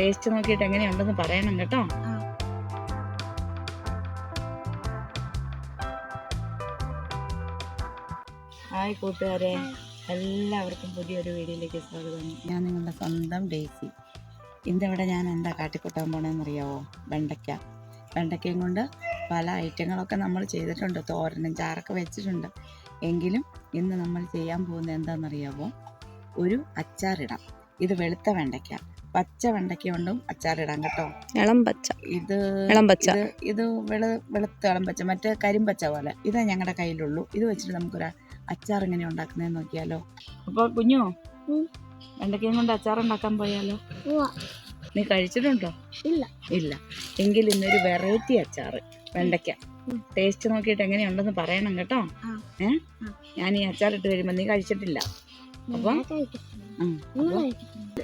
Taste നോക്കിയിട്ട് എങ്ങനെയുണ്ടെന്ന് പറയണം കേട്ടോ. ഹായ് കൂട്ടുകാരെ എല്ലാവർക്കും പുതിയൊരു വീഡിയോയിലേക്ക് സ്വാഗതം. ഞാൻ നിങ്ങളുടെ സ്വന്തം ഡേസി. ഇന്നിവിടെ ഞാൻ എന്താ കാട്ടിക്കൂട്ടാൻ പോണെന്നറിയാവോ? വെണ്ടയ്ക്ക. വെണ്ടയ്ക്കയും കൊണ്ട് പല ഐറ്റങ്ങളൊക്കെ നമ്മൾ ചെയ്തിട്ടുണ്ട്. തോരനും ചാറൊക്കെ വെച്ചിട്ടുണ്ട്. എങ്കിലും ഇന്ന് നമ്മൾ ചെയ്യാൻ പോകുന്നത് എന്താണെന്നറിയാവോ ഒരു അച്ചാറിടാം. ഇത് വെളുത്ത വെണ്ടയ്ക്ക. പച്ച വെണ്ടയ്ക്ക കൊണ്ടും അച്ചാറിടാം കേട്ടോ. ഇളം പച്ച. ഇത് ഇളം പച്ച. ഇത് വെളു വെളുത്ത ഇളം പച്ച മറ്റേ കരിമ്പച്ച പോലെ. ഇതാ ഞങ്ങളുടെ കയ്യിലുള്ളൂ. ഇത് വെച്ചിട്ട് നമുക്കൊരു അച്ചാർ എങ്ങനെ ഉണ്ടാക്കുന്നതെന്ന് നോക്കിയാലോ. അപ്പോൾ കുഞ്ഞു. വെണ്ടയ്ക്കയും കൊണ്ട് അച്ചാർ ഉണ്ടാക്കാൻ പോയാലോ? നീ കഴിച്ചിട്ടുണ്ടോ? ഇല്ല. ഇല്ല. എങ്കിൽ ഇന്നൊരു വെറൈറ്റി അച്ചാർ വെണ്ടയ്ക്ക. ടേസ്റ്റ് നോക്കിയിട്ട് എങ്ങനെയുണ്ടെന്ന് പറയണം കേട്ടോ. ആ. ഏ? ഞാൻ ഈ അച്ചാർ ഇട്ട് കഴിയുമ്പോൾ നീ കഴിച്ചിട്ടില്ല. അപ്പം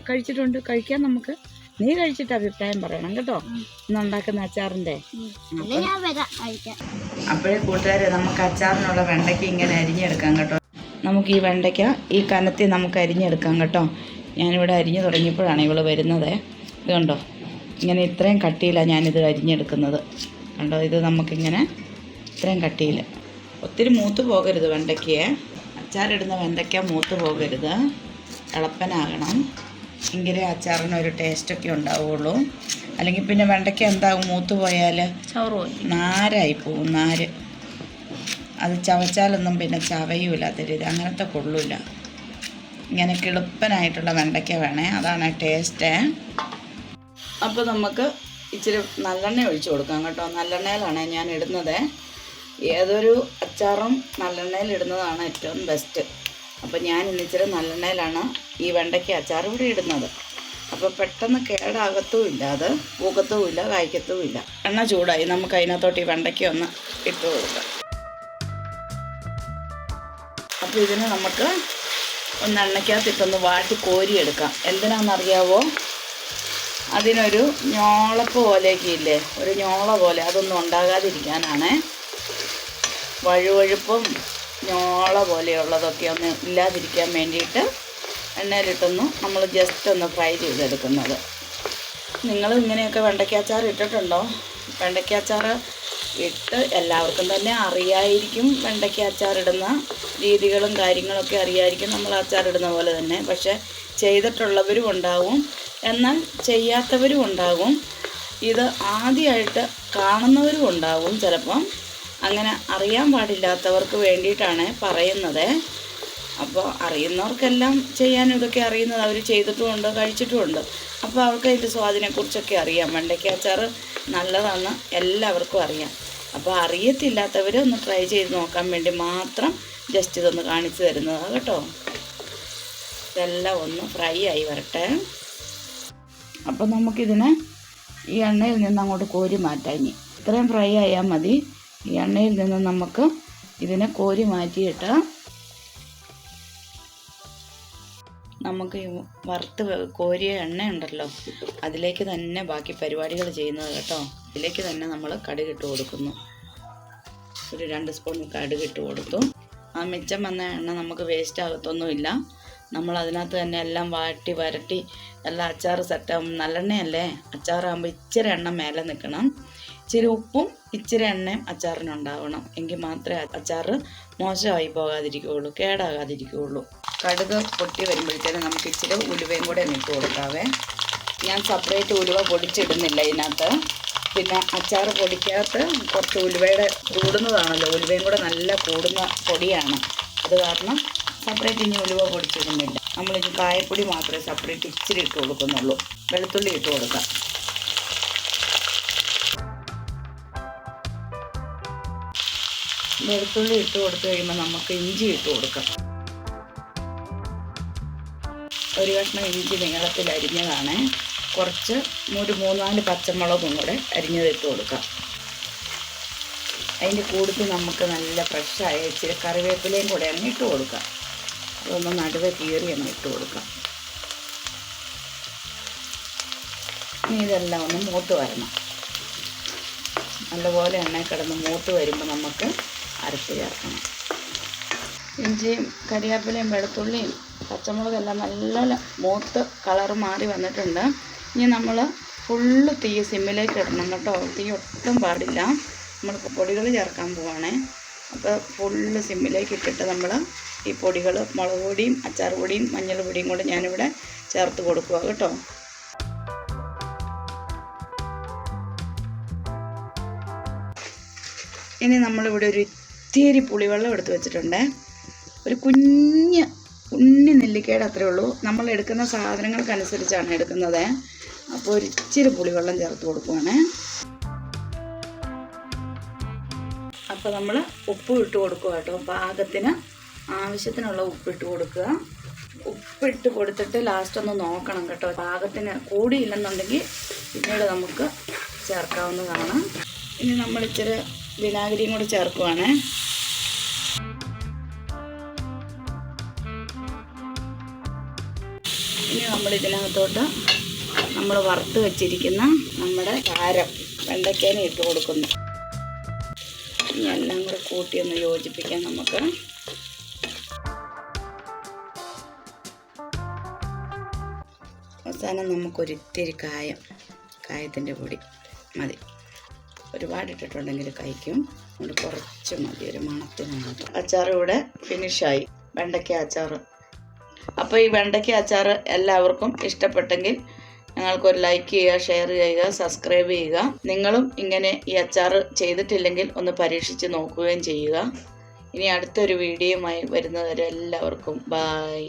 കഴിച്ചിട്ടുണ്ട്. കഴിക്കാൻ നമുക്ക് നീ കഴിച്ചിട്ട് അഭിപ്രായം പറയണം കേട്ടോ. ഇന്നുണ്ടാക്കുന്ന അച്ചാറിന്റെ. അപ്പോഴേ കൂട്ടുകാരെ നമുക്ക് അച്ചാറിനുള്ള വെണ്ടയ്ക്ക ഇങ്ങനെ അരിഞ്ഞെടുക്കാം കേട്ടോ. നമുക്ക് ഈ വെണ്ടയ്ക്ക ഈ കനത്തി നമുക്ക് അരിഞ്ഞെടുക്കാം കേട്ടോ. ഞാനിവിടെ അരിഞ്ഞു തുടങ്ങിയപ്പോഴാണ് ഇവൾ വരുന്നത്. ഇത് കണ്ടോ? ഇങ്ങനെ ഇത്രയും കട്ടിയിലാണ് ഞാനിത് അരിഞ്ഞെടുക്കുന്നത്. കണ്ടോ? ഇത് നമുക്കിങ്ങനെ ഇത്രയും കട്ടിയില്ല ഒത്തിരി മൂത്ത് പോകരുത് വെണ്ടയ്ക്കയെ. അച്ചാറിടുന്ന വെണ്ടയ്ക്ക മൂത്ത് പോകരുത്. ഇളപ്പനാകണം എങ്കിലേ അച്ചാറിന് ഒരു ടേസ്റ്റൊക്കെ ഉണ്ടാവുള്ളൂ. അല്ലെങ്കിൽ പിന്നെ വെണ്ടയ്ക്ക എന്താകും മൂത്ത് പോയാൽ നാരായി പോവും നാര്. അത് ചവച്ചാലൊന്നും പിന്നെ ചവയൂല തരുത് അങ്ങനത്തെ കൊള്ളൂല. ഇങ്ങനെ കിളുപ്പനായിട്ടുള്ള വെണ്ടയ്ക്ക വേണേ. അതാണ് ടേസ്റ്റ് അപ്പോൾ നമുക്ക് ഇച്ചിരി നല്ലെണ്ണ ഒഴിച്ചു കൊടുക്കാം കേട്ടോ. നല്ലെണ്ണയിലാണ് ഞാൻ ഇടുന്നത്. ഏതൊരു അച്ചാറും നല്ലെണ്ണയിൽ ഇടുന്നതാണ് ഏറ്റവും ബെസ്റ്റ് അപ്പോൾ ഞാൻ ഇന്ന് ഇച്ചിരി നല്ലെണ്ണയിലാണ് ഈ വെണ്ടയ്ക്ക അച്ചാർ ഇവിടെ ഇടുന്നത്. അപ്പോൾ പെട്ടെന്ന് കേടാകത്തും ഇല്ല അത് പൂക്കത്തും ഇല്ല കായ്ക്കത്തും ഇല്ല എണ്ണ ചൂടായി നമുക്ക് അതിനകത്തോട്ട് ഈ വെണ്ടയ്ക്ക ഒന്ന് ഇട്ട് കൊടുക്കാം. അപ്പോൾ ഇതിന് നമുക്ക് ഒന്ന് എണ്ണയ്ക്കകത്തിട്ടൊന്ന് വാട്ടി കോരിയെടുക്കാം. എന്തിനാണെന്നറിയാവോ? അതിനൊരു ഞോളപ്പ് പോലെയൊക്കെ ഇല്ലേ? ഒരു ഞോള പോലെ അതൊന്നും ഉണ്ടാകാതിരിക്കാനാണ്. വഴുവഴുപ്പും ഞോള പോലെയുള്ളതൊക്കെ ഒന്ന് ഇല്ലാതിരിക്കാൻ വേണ്ടിയിട്ട് എണ്ണയിലിട്ടൊന്ന് നമ്മൾ ജസ്റ്റ് ഒന്ന് ഫ്രൈ ചെയ്തെടുക്കുന്നത്. നിങ്ങൾ ഇങ്ങനെയൊക്കെ വെണ്ടയ്ക്കാച്ചാർ ഇട്ടിട്ടുണ്ടോ? വെണ്ടയ്ക്കാച്ചാർ ഇട്ട് എല്ലാവർക്കും തന്നെ അറിയായിരിക്കും വെണ്ടയ്ക്ക അച്ചാറിടുന്ന രീതികളും കാര്യങ്ങളൊക്കെ അറിയായിരിക്കും നമ്മൾ അച്ചാറിടുന്ന പോലെ തന്നെ. പക്ഷെ ചെയ്തിട്ടുള്ളവരും ഉണ്ടാവും. എന്നാൽ ചെയ്യാത്തവരും ഉണ്ടാകും ഇത് ആദ്യമായിട്ട് കാണുന്നവരും ഉണ്ടാകും ചിലപ്പം. അങ്ങനെ അറിയാൻ പാടില്ലാത്തവർക്ക് വേണ്ടിയിട്ടാണ് പറയുന്നത്. അപ്പോൾ അറിയുന്നവർക്കെല്ലാം ചെയ്യാൻ ഇതൊക്കെ അറിയുന്നത് അവർ ചെയ്തിട്ടുമുണ്ട് കഴിച്ചിട്ടുമുണ്ട്. അപ്പോൾ അവർക്ക് അതിന്റെ സ്വാദിനെക്കുറിച്ചൊക്കെ അറിയാം. വെണ്ടയ്ക്ക അച്ചാർ നല്ലതാണെന്ന് എല്ലാവർക്കും അറിയാം. അപ്പോൾ അറിയത്തില്ലാത്തവർ ഒന്ന് ട്രൈ ചെയ്ത് നോക്കാൻ വേണ്ടി മാത്രം ജസ്റ്റ് ഇതൊന്ന് കാണിച്ചു തരുന്നതാണ് കേട്ടോ. ഇതെല്ലാം ഒന്ന് ഫ്രൈ ആയി വരട്ടെ. അപ്പോൾ നമുക്കിതിനെ ഈ എണ്ണയിൽ നിന്ന് അങ്ങോട്ട് കോരി മാറ്റാം ഇനി. ഇത്രയും ഫ്രൈ ആയാൽ മതി. ഈ എണ്ണയിൽ നിന്ന് നമുക്ക് ഇതിനെ കോരി മാറ്റിയിട്ട് നമുക്ക് വറുത്ത് കോരിയ എണ്ണ ഉണ്ടല്ലോ അതിലേക്ക് തന്നെ ബാക്കി പരിപാടികൾ ചെയ്യുന്നത് കേട്ടോ. ഇതിലേക്ക് തന്നെ നമ്മൾ കടുകിട്ട് കൊടുക്കുന്നു. ഒരു രണ്ട് സ്പൂൺ കടുകിട്ട് കൊടുത്തു. ആ മിച്ചം വന്ന എണ്ണ നമുക്ക് വേസ്റ്റ് ആകത്തൊന്നുമില്ല. നമ്മൾ അതിനകത്ത് തന്നെ എല്ലാം വാട്ടി വരട്ടി എല്ലാം അച്ചാർ സെറ്റാകും നല്ലെണ്ണയല്ലേ? അച്ചാറാകുമ്പോൾ ഇച്ചിരി എണ്ണ മേലെ നിൽക്കണം ഇച്ചിരി ഉപ്പും ഇച്ചിരി എണ്ണയും അച്ചാറിനുണ്ടാവണം എങ്കിൽ മാത്രമേ അച്ചാർ മോശമായി പോകാതിരിക്കുകയുള്ളൂ കേടാകാതിരിക്കുകയുള്ളൂ. കടുക് പൊട്ടി വരുമ്പോഴത്തേനും നമുക്ക് ഇച്ചിരി ഉലുവയും കൂടെ ഇട്ട് കൊടുക്കാവേ. ഞാൻ സെപ്പറേറ്റ് ഉലുവ പൊടിച്ചിടുന്നില്ല ഇതിനകത്ത്. പിന്നെ അച്ചാർ പൊടിക്കകത്ത് കുറച്ച് ഉലുവയുടെ കൂടുന്നതാണല്ലോ. ഉലുവയും കൂടെ നല്ല കൂടുന്ന പൊടിയാണ്. അത് കാരണം സെപ്പറേറ്റ് ഇനി ഉലുവ പൊടിച്ചിടുന്നില്ല. നമ്മളിനി കായപ്പൊടി മാത്രമേ സെപ്പറേറ്റ് ഇച്ചിരി ഇട്ട് കൊടുക്കുന്നുള്ളൂ. വെളുത്തുള്ളി ഇട്ട് കൊടുക്കാം. വെളുത്തുള്ളി ഇട്ട് കൊടുത്തു കഴിയുമ്പോൾ നമുക്ക് ഇഞ്ചി ഇട്ട് കൊടുക്കാം. ഒരു കഷ്ണം ഇഞ്ചി നീളത്തിൽ അരിഞ്ഞതാണ്. കുറച്ച് ഒരു മൂന്നാൽ പച്ചമുളകും കൂടെ അരിഞ്ഞത് ഇട്ട് കൊടുക്കാം. അതിന്റെ കൂടുതൽ നമുക്ക് നല്ല ഫ്രഷായ ഇച്ചിരി കറിവേപ്പിലയും കൂടെ അങ്ങ് ഇട്ട് കൊടുക്കാം. അതൊന്ന് നടുവെ കീറി അങ്ങ് ഇട്ട് കൊടുക്കാം. ഇനി ഇതെല്ലാം ഒന്ന് മൂത്ത് വരണം. നല്ലപോലെ എണ്ണ കിടന്ന് മൂത്ത് വരുമ്പോൾ നമുക്ക് അരച്ച് ചേർക്കണം. ഇഞ്ചിയും കരിവേപ്പിലയും വെളുത്തുള്ളിയും പച്ചമുളകെല്ലാം നല്ല മൂത്ത് കളർ മാറി വന്നിട്ടുണ്ട്. ഇനി നമ്മൾ ഫുള്ള് തീ സിമ്മിലേക്ക് ഇടണം കേട്ടോ. തീ ഒട്ടും പാടില്ല. നമ്മൾ പൊടികൾ ചേർക്കാൻ പോവാണേ. അപ്പോൾ ഫുള്ള് സിമ്മിലേക്ക് ഇട്ടിട്ട് നമ്മൾ ഈ പൊടികൾ മുളക് പൊടിയും അച്ചാർ പൊടിയും മഞ്ഞൾ പൊടിയും കൂടെ ഞാനിവിടെ ചേർത്ത് കൊടുക്കുക കേട്ടോ. ഇനി നമ്മളിവിടെ ഒരു ഇത്തിരി പുളിവെള്ളം എടുത്ത് വെച്ചിട്ടുണ്ട്. ഒരു കുഞ്ഞ് ഉണ്ണി നെല്ലിക്കയുടെ അത്രേ ഉള്ളൂ. നമ്മൾ എടുക്കുന്ന സാധനങ്ങൾക്കനുസരിച്ചാണ് എടുക്കുന്നത്. അപ്പോൾ ഒരു ഇച്ചിരി പുളിവെള്ളം ചേർത്ത് കൊടുക്കുവാണ്. അപ്പോൾ നമ്മൾ ഉപ്പ് ഇട്ട് കൊടുക്കുക കേട്ടോ. പാകത്തിന് ആവശ്യത്തിനുള്ള ഉപ്പിട്ട് കൊടുക്കുക. ഉപ്പിട്ട് കൊടുത്തിട്ട് ലാസ്റ്റ് ഒന്ന് നോക്കണം കേട്ടോ. പാകത്തിന് കൂടിയില്ലെന്നുണ്ടെങ്കിൽ പിന്നീട് നമുക്ക് ചേർക്കാവുന്നതാണ്. ഇനി നമ്മൾ ഇച്ചിരി വിനാഗിരിയും കൂടി ചേർക്കുവാണേ. നമ്മൾ ഇതിനകത്തോട്ട് നമ്മൾ വറുത്ത് വെച്ചിരിക്കുന്ന നമ്മുടെ കാരം വെണ്ടയ്ക്കേനെ ഇട്ട് കൊടുക്കുന്നു. ഇനി എല്ലാം കൂടെ കൂട്ടി ഒന്ന് യോജിപ്പിക്കാം നമുക്ക്. അവസാനം നമുക്കൊരിത്തിരി കായം കായത്തിന്റെ പൊടി. മതി. ഒരുപാട് ഇട്ടിട്ടുണ്ടെങ്കിൽ കഴിക്കും. അതുകൊണ്ട് കുറച്ച് മതി. ഒരു മണത്തിന് മാത്രം അച്ചാർ ഇവിടെ ഫിനിഷായി വെണ്ടയ്ക്ക അച്ചാർ അപ്പോൾ ഈ വെണ്ടയ്ക്ക അച്ചാർ എല്ലാവർക്കും ഇഷ്ടപ്പെട്ടെങ്കിൽ ഞങ്ങൾക്കൊരു ലൈക്ക് ചെയ്യുക ഷെയർ ചെയ്യുക സബ്സ്ക്രൈബ് ചെയ്യുക. നിങ്ങളും ഇങ്ങനെ ഈ അച്ചാർ ചെയ്തിട്ടില്ലെങ്കിൽ ഒന്ന് പരീക്ഷിച്ച് നോക്കുകയും ചെയ്യുക. ഇനി അടുത്തൊരു വീഡിയോയുമായി വരുന്നവരെ എല്ലാവർക്കും ബായ്